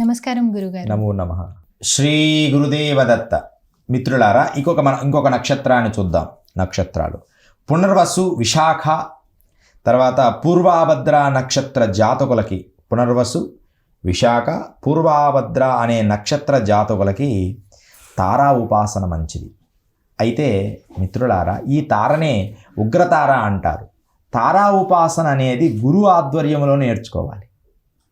నమస్కారం గురుగారు. నమో నమ. శ్రీ గురుదేవదత్త. మిత్రులారా ఇంకొక మన ఇంకొక నక్షత్రాన్ని చూద్దాం. నక్షత్రాలు. పునర్వసు విశాఖ తర్వాత పూర్వాభద్ర నక్షత్ర జాతకులకి పునర్వసు విశాఖ పూర్వాభద్ర అనే నక్షత్ర జాతకులకి తారా ఉపాసన మంచిది. అయితే మిత్రులారా ఈ తారనే ఉగ్రతార అంటారు. తారా ఉపాసన అనేది గురు ఆధ్వర్యంలో నేర్చుకోవాలి.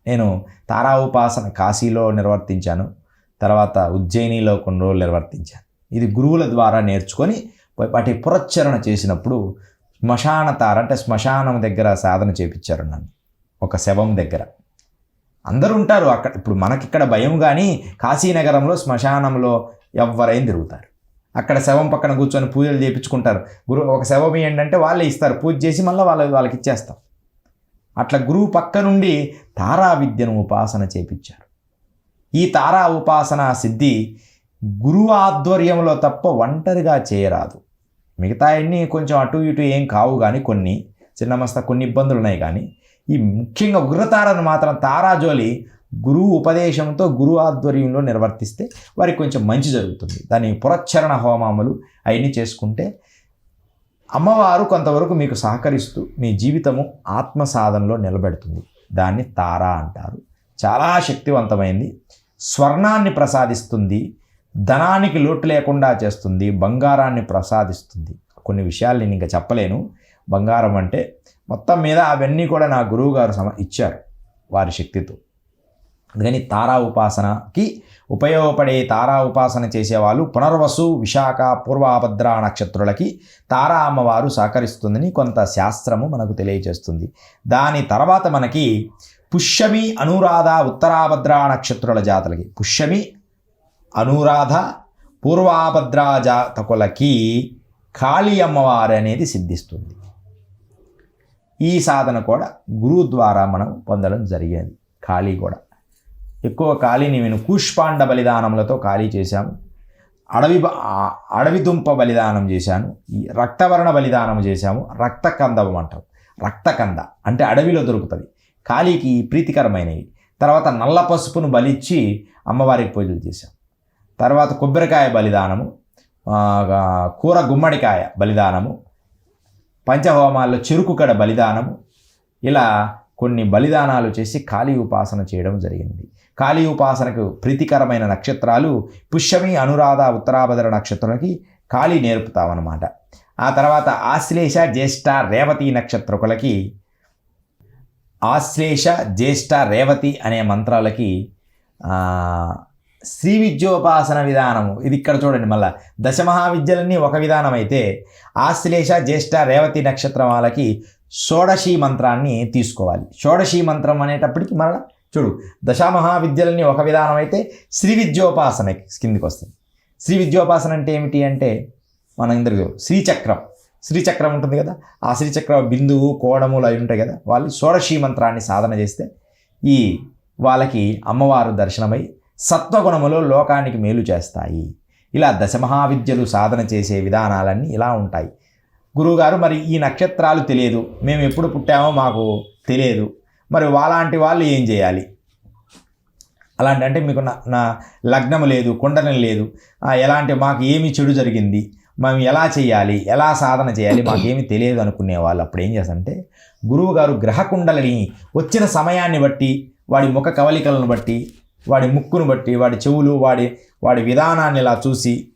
నేను తారా ఉపాసన కాశీలో నిర్వర్తించాను. తర్వాత ఉజ్జయినిలో కొన్ని రోజులు నిర్వర్తించాను. ఇది గురువుల ద్వారా నేర్చుకొని వాటి పురచ్చరణ చేసినప్పుడు శ్మశాన తార అంటే శ్మశానం దగ్గర సాధన చేపించారు నన్ను. ఒక శవం దగ్గర. అందరూ ఉంటారు అక్కడ. ఇప్పుడు మనకిక్కడ భయం కానీ కాశీనగరంలో శ్మశానంలో ఎవరైనా తిరుగుతారు. అక్కడ శవం పక్కన కూర్చొని పూజలు చేయించుకుంటారు గురు ఒక శవం ఏంటంటే వాళ్ళే ఇస్తారు. పూజ చేసి మళ్ళీ వాళ్ళ వాళ్ళకి ఇచ్చేస్తాం. అట్లా గురువు పక్క నుండి తారా విద్యను ఉపాసన చేపించారు. ఈ తారా ఉపాసన సిద్ధి గురువు ఆధ్వర్యంలో తప్ప ఒంటరిగా చేయరాదు. మిగతా అన్నీ కొంచెం అటు ఇటు ఏం కావు కానీ కొన్ని చిన్నమస్త కొన్ని ఇబ్బందులు ఉన్నాయి కానీ ఈ ముఖ్యంగా ఉగ్రతారను మాత్రం తారాజోలి గురువు ఉపదేశంతో గురువు ఆధ్వర్యంలో నిర్వర్తిస్తే వారికి కొంచెం మంచి జరుగుతుంది. దాని పురచ్చరణ హోమాములు అవన్నీ చేసుకుంటే అమ్మవారు కొంతవరకు మీకు సహకరిస్తూ మీ జీవితము ఆత్మ సాధనలో నిలబెడుతుంది. దాన్ని తారా అంటారు. చాలా శక్తివంతమైంది. స్వర్ణాన్ని ప్రసాదిస్తుంది. ధనానికి లోటు లేకుండా చేస్తుంది. బంగారాన్ని ప్రసాదిస్తుంది. కొన్ని విషయాలు నేను ఇంకా చెప్పలేను. బంగారం అంటే మొత్తం మీద అవన్నీ కూడా నా గురువు గారు సమ ఇచ్చారు వారి శక్తితో. అందుకని తారా ఉపాసనకి ఉపయోగపడే తారా ఉపాసన చేసేవాళ్ళు పునర్వసు విశాఖ పూర్వాభద్ర నక్షత్రులకి తారా అమ్మవారు సహకరిస్తుందని కొంత శాస్త్రము మనకు తెలియజేస్తుంది. దాని తర్వాత మనకి పుష్యమి అనురాధ ఉత్తరాభద్ర నక్షత్రుల జాతలకి. పుష్యమి అనురాధ పూర్వాభద్ర జాతకులకి కాళీ అమ్మవారు అనేది సిద్ధిస్తుంది. ఈ సాధన కూడా గురువు ద్వారా మనం పొందడం జరిగేది. కాళీ కూడా. ఎక్కువ ఖాళీని నేను కూష్పాండ బలిదానములతో ఖాళీ చేశాము. అడవి అడవి దుంప బలిదానం చేశాను. ఈ రక్తవర్ణ బలిదానం చేశాము. రక్తకందం అంటాం రక్తకంద అంటే అడవిలో దొరుకుతుంది. కాళీకి ప్రీతికరమైనవి. తర్వాత నల్ల పసుపును బలిచ్చి అమ్మవారికి పూజలు చేశాం. తర్వాత కొబ్బరికాయ బలిదానము కూర గుమ్మడికాయ బలిదానము పంచహోమాల్లో చెరుకుకడ బలిదానము ఇలా కొన్ని బలిదానాలు చేసి కాళీ ఉపాసన చేయడం జరిగింది. కాళీ ఉపాసనకు ప్రీతికరమైన నక్షత్రాలు పుష్యమి అనురాధ ఉత్తరాభద్ర నక్షత్రాలకి కాళీ నేర్పుతామన్నమాట ఆ తర్వాత ఆశ్లేష జ్యేష్ఠ రేవతి నక్షత్రకులకి ఆశ్లేష జ్యేష్ఠ రేవతి అనే మంత్రాలకి శ్రీ విద్యోపాసన విధానము. ఇది ఇక్కడ చూడండి మళ్ళా. దశమహావిద్యలన్నీ ఒక విధానం అయితే ఆశ్లేష జ్యేష్ఠ రేవతి నక్షత్రం వాళ్ళకి షోడశీ మంత్రాన్ని తీసుకోవాలి. షోడశీ మంత్రం అనేటప్పటికి మరలా చూడు దశమహావిద్యలన్నీ ఒక విధానం అయితే శ్రీ విద్యోపాసన కిందికి వస్తుంది శ్రీ విద్యోపాసన అంటే ఏమిటి అంటే మన ఇందరికి శ్రీచక్రం. శ్రీచక్రం ఉంటుంది కదా ఆ శ్రీచక్ర బిందువు కోడములు అవి ఉంటాయి కదా వాళ్ళు షోడశీ మంత్రాన్ని సాధన చేస్తే ఈ వాళ్ళకి అమ్మవారు దర్శనమై సత్వగుణములు లోకానికి మేలు చేస్తాయి. ఇలా దశమహావిద్యలు సాధన చేసే విధానాలన్నీ ఇలా ఉంటాయి. గురువుగారు మరి ఈ నక్షత్రాలు తెలియదు. మేము ఎప్పుడు పుట్టామో మాకు తెలియదు. మరి వాళ్ళంటి వాళ్ళు ఏం చేయాలి? అలాంటి అంటే మీకు నా నా లగ్నం లేదు కుండలం లేదు. ఎలాంటి మాకు ఏమి చెడు జరిగింది? మేము ఎలా చేయాలి? ఎలా సాధన చేయాలి? మాకేమి తెలియదు అనుకునే వాళ్ళు అప్పుడు ఏం చేస్తారంటే గురువు గారు గ్రహ వచ్చిన సమయాన్ని బట్టి వాడి ముఖ కవలికలను బట్టి వాడి ముక్కును బట్టి వాడి చెవులు వాడి వాడి విధానాన్ని ఇలా చూసి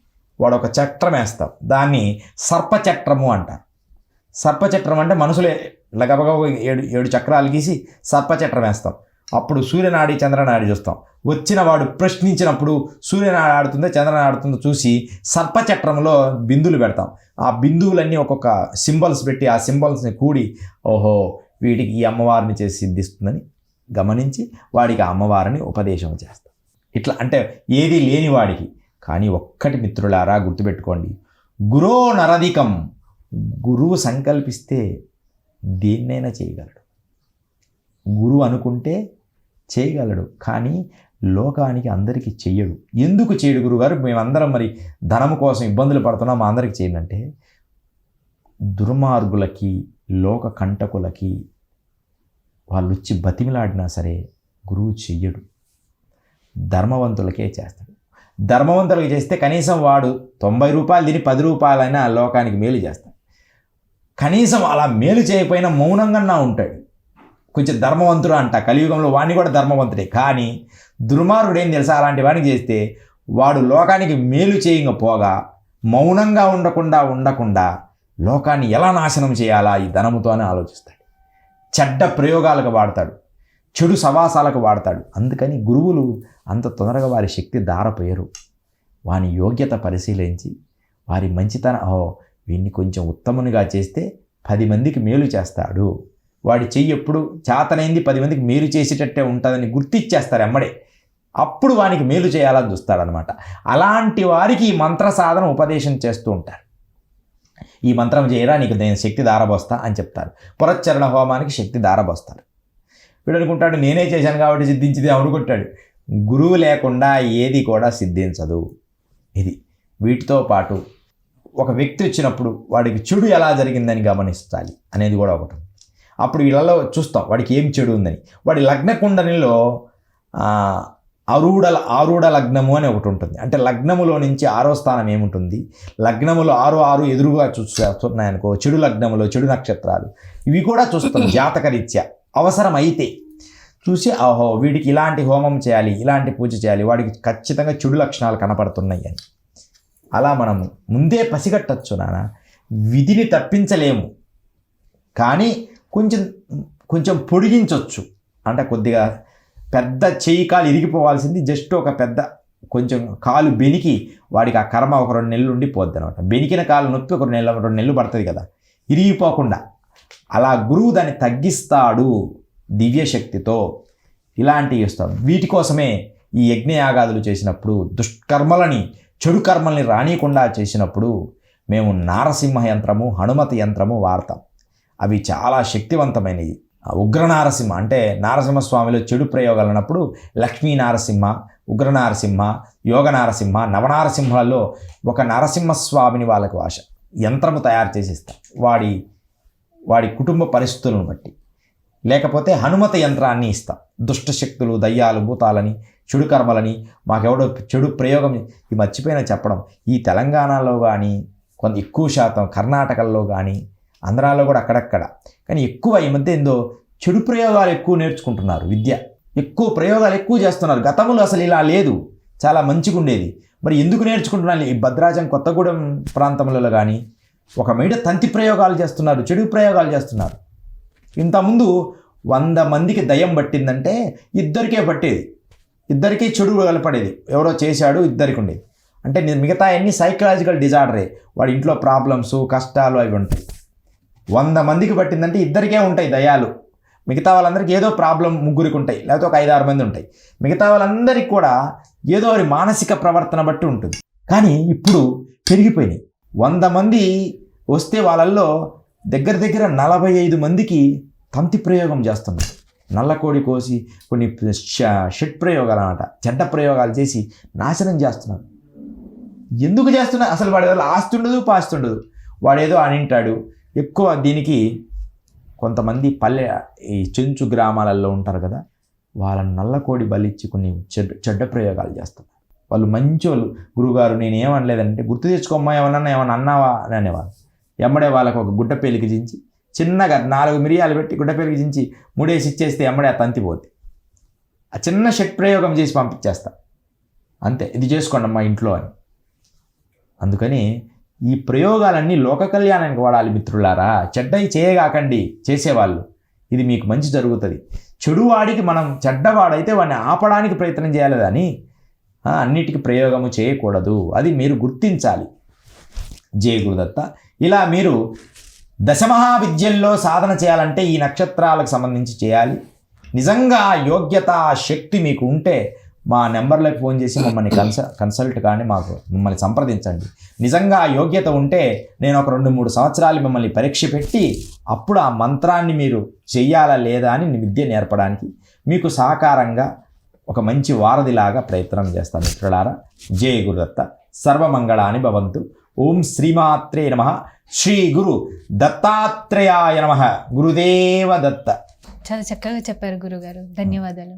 వాడు ఒక చట్రం వేస్తాం. దాన్ని సర్పచట్రము అంటారు. సర్పచట్రం అంటే మనసులే ఇలా గబగబ ఏడు ఏడు చక్రాలు గీసి సర్పచట్రం వేస్తాం. అప్పుడు సూర్యనాడి చంద్రనాడి చూస్తాం. వచ్చిన వాడు ప్రశ్నించినప్పుడు సూర్యనాడి ఆడుతుందో చంద్రనాడు ఆడుతుందో చూసి సర్పచట్రంలో బిందులు పెడతాం. ఆ బిందువులన్నీ ఒక్కొక్క సింబల్స్ పెట్టి ఆ సింబల్స్ని కూడి ఓహో వీటికి ఈ అమ్మవారిని చేసి సిద్ధిస్తుందని గమనించి వాడికి ఆ అమ్మవారిని ఉపదేశం చేస్తాం. ఇట్లా అంటే ఏది లేని వాడికి కానీ ఒక్కటి మిత్రులారా గుర్తుపెట్టుకోండి. గురో నరధికం. గురువు సంకల్పిస్తే దేన్నైనా చేయగలడు. గురువు అనుకుంటే చేయగలడు. కానీ లోకానికి అందరికీ చెయ్యడు. ఎందుకు చేయడు గురుగారు? మేమందరం మరి ధనం కోసం ఇబ్బందులు పడుతున్నాం. మా అందరికి చేయండి దుర్మార్గులకి లోక కంటకులకి వాళ్ళు వచ్చి బతిమిలాడినా సరే గురువు చెయ్యడు. ధర్మవంతులకే చేస్తాడు. ధర్మవంతులకు చేస్తే కనీసం వాడు తొంభై రూపాయలు తిని పది రూపాయలైనా లోకానికి మేలు చేస్తాడు. కనీసం అలా మేలు చేయకపోయినా మౌనంగా ఉంటాడు. కొంచెం ధర్మవంతుడు అంట. కలియుగంలో వాడిని కూడా ధర్మవంతుడే. కానీ దుర్మార్గుడు ఏం తెలుసా? అలాంటి వాడిని చేస్తే వాడు లోకానికి మేలు చేయకపోగా మౌనంగా ఉండకుండా ఉండకుండా లోకాన్ని ఎలా నాశనం చేయాలా? ఈ ధనముతో అని ఆలోచిస్తాడు. చెడ్డ ప్రయోగాలకు వాడతాడు. చెడు సవాసాలకు వాడతాడు. అందుకని గురువులు అంత తొందరగా వారి శక్తి దారపోయరు వాని యోగ్యత పరిశీలించి వారి మంచితన ఓ వీడిని కొంచెం ఉత్తమునిగా చేస్తే పది మందికి మేలు చేస్తాడు. వాడి చెయ్యి ఎప్పుడు చేతనైంది పది మందికి మేలు చేసేటట్టే ఉంటుందని గుర్తిచ్చేస్తారు ఎమ్మడే. అప్పుడు వానికి మేలు చేయాలని చూస్తాడనమాట. అలాంటి వారికి ఈ మంత్ర సాధన ఉపదేశం చేస్తూ ఉంటారు ఈ మంత్రం చేయరా? నీకు నేను శక్తి దారబోస్తా అని చెప్తారు పురచ్చరణ హోమానికి శక్తి దారబోస్తారు వీడు అనుకుంటాడు నేనే చేశాను కాబట్టి సిద్ధించింది అనుకుంటాడు. గురువు లేకుండా ఏది కూడా సిద్ధించదు. ఇది వీటితో పాటు ఒక వ్యక్తి వచ్చినప్పుడు వాడికి చెడు ఎలా జరిగిందని గమనిస్తాలి అనేది కూడా ఒకటి. అప్పుడు వీళ్ళలో చూస్తాం వాడికి ఏం చెడు ఉందని. వాడి లగ్న కుండనిలో ఆ, ఆరూఢ లగ్నము అని ఒకటి ఉంటుంది. అంటే లగ్నములో నుంచి ఆరో స్థానం ఏముంటుంది? లగ్నములో ఆరు ఆరు ఎదురుగా చూస్తున్నాయనుకో చెడు లగ్నములో చెడు నక్షత్రాలు. ఇవి కూడా చూస్తాం జాతకరీత్యా. అవసరం అయితే చూసి ఓహో వీడికి ఇలాంటి హోమం చేయాలి ఇలాంటి పూజ చేయాలి వాడికి ఖచ్చితంగా చెడు లక్షణాలు కనపడుతున్నాయి అని. అలా మనము ముందే పసిగట్టచ్చు నాన్న. విధిని తప్పించలేము. కానీ కొంచెం కొంచెం పొడిగించవచ్చు అంటే కొద్దిగా పెద్ద చేయి కాలు ఇరిగిపోవాల్సింది జస్ట్ ఒక పెద్ద కొంచెం కాలు బెనికి వాడికి ఆ కర్మ ఒక రెండు నెలలు ఉండి పోద్ది అనమాట బెనికిన కాలు నొప్పి ఒక రెండు నెలలు రెండు నెలలు పడుతుంది కదా. ఇరిగిపోకుండా. అలా గురువు దాన్ని తగ్గిస్తాడు దివ్యశక్తితో. ఇలాంటివి ఇస్తాడు వీటి కోసమే ఈ యజ్ఞయాగాదులు చేసినప్పుడు దుష్కర్మలని చెడు కర్మల్ని రానియకుండా చేసినప్పుడు మేము నారసింహ యంత్రము హనుమతి యంత్రము వాడతాం. అవి చాలా శక్తివంతమైనవి. ఆ ఉగ్ర నారసింహ అంటే నారసింహస్వామిలో చెడు ప్రయోగాలు అన్నప్పుడు లక్ష్మీ నారసింహ ఉగ్ర నారసింహ యోగ నారసింహ నవనారసింహలలో ఒక నరసింహస్వామిని వాళ్ళకి భాష యంత్రము తయారు చేసి ఇస్తాం వాడి వాడి కుటుంబ పరిస్థితులను బట్టి. లేకపోతే హనుమత యంత్రాన్ని ఇస్తాం. దుష్ట శక్తులు దయ్యాలు భూతాలని చెడు కర్మలని మాకెవడో చెడు ప్రయోగం ఇది మర్చిపోయినా చెప్పడం. ఈ తెలంగాణలో కానీ కొంత ఎక్కువ శాతం కర్ణాటకల్లో కానీ ఆంధ్రాలో కూడా అక్కడక్కడ. కానీ ఎక్కువ ఈ మధ్య ఏందో చెడు ప్రయోగాలు ఎక్కువ నేర్చుకుంటున్నారు విద్య. ఎక్కువ ప్రయోగాలు ఎక్కువ చేస్తున్నారు. గతంలో అసలు ఇలా లేదు. చాలా మంచిగా ఉండేది మరి ఎందుకు నేర్చుకుంటున్నాను ఈ భద్రాచలం కొత్తగూడెం ప్రాంతంలో కానీ ఒక మీద తంతి ప్రయోగాలు చేస్తున్నారు చెడు ప్రయోగాలు చేస్తున్నారు. ఇంతకుముందు వంద మందికి దయ్యం పట్టిందంటే ఇద్దరికే పట్టేది. ఇద్దరికీ చెడు కలపడేది. ఎవరో చేశాడు ఇద్దరికి ఉండేది. అంటే మిగతా అన్ని సైకలాజికల్ డిజార్డరే వాడి ఇంట్లో ప్రాబ్లమ్స్ కష్టాలు అవి ఉంటాయి. వంద మందికి పట్టిందంటే ఇద్దరికే ఉంటాయి దయాలు మిగతా వాళ్ళందరికీ ఏదో ప్రాబ్లం ముగ్గురికి ఉంటాయి లేకపోతే ఒక ఐదు ఆరు మంది ఉంటాయి. మిగతా వాళ్ళందరికీ కూడా ఏదో వారి మానసిక ప్రవర్తన బట్టి ఉంటుంది. కానీ ఇప్పుడు పెరిగిపోయినాయి. వంద మంది వస్తే వాళ్ళల్లో దగ్గర దగ్గర నలభై ఐదు మందికి తంతి ప్రయోగం చేస్తున్నారు. నల్లకోడి కోసి కొన్ని ష- షట్ ప్రయోగాలు అనమాట చెడ్డ ప్రయోగాలు చేసి నాశనం చేస్తున్నారు. ఎందుకు చేస్తున్నారు అసలు వాడి వల్ల ఆస్తి ఉండదు పాస్తి ఉండదు. వాడేదో అనింటాడు. ఎక్కువ దీనికి కొంతమంది పల్లె ఈ చెంచు గ్రామాలలో ఉంటారు కదా వాళ్ళని నల్లకోడి బలిచ్చి కొన్ని చెడ్డ చెడ్డ ప్రయోగాలు చేస్తున్నారు. వాళ్ళు మంచి వాళ్ళు గురుగారు నేను ఏమనలేదంటే గుర్తు తెచ్చుకోమ్మా ఏమన్నా ఏమన్నా అన్నావా? అని అనేవాళ్ళు. ఎమ్మడే వాళ్ళకు ఒక గుడ్డ పేలికి దించి చిన్నగా నాలుగు మిరియాలు పెట్టి గుడ్డ పేలికి దించి మూడేసి ఇచ్చేస్తే ఎమ్మడే ఆ తంతి పోద్ది. ఆ చిన్న షట్ ప్రయోగం చేసి పంపించేస్తా. అంతే ఇది చేసుకోండి అమ్మా ఇంట్లో అని. అందుకని ఈ ప్రయోగాలన్నీ లోక కళ్యాణానికి వాడాలి మిత్రులారా. చెడ్డవి చేయగాకండి చేసేవాళ్ళు. ఇది మీకు మంచి జరుగుతుంది. చెడువాడికి మనం చెడ్డవాడైతే వాడిని ఆపడానికి ప్రయత్నం చేయాలి కానీ అన్నిటికీ ప్రయోగము చేయకూడదు. అది మీరు గుర్తించాలి. జయ గురుదత్త. ఇలా మీరు దశమహావిద్యల్లో సాధన చేయాలంటే ఈ నక్షత్రాలకు సంబంధించి చేయాలి. నిజంగా యోగ్యత శక్తి మీకు ఉంటే మా నెంబర్లకు ఫోన్ చేసి మమ్మల్ని కన్స కన్సల్ట్ కానీ మాకు మిమ్మల్ని సంప్రదించండి. నిజంగా యోగ్యత ఉంటే నేను ఒక రెండు మూడు సంవత్సరాలు మిమ్మల్ని పరీక్ష పెట్టి అప్పుడు ఆ మంత్రాన్ని మీరు చెయ్యాలా లేదా అని విద్య నేర్పడానికి మీకు సహకారంగా ఒక మంచి వారధిలాగా ప్రయత్నం చేస్తాను మిత్రులారా. జయ గురుదత్త. సర్వమంగళాని భవంతు. ఓం శ్రీమాత్రే నమ. శ్రీ గురు దత్తాత్రేయాయ నమ. గురుదేవ దత్త. చాలా చక్కగా చెప్పారు గురుగారు. ధన్యవాదాలు.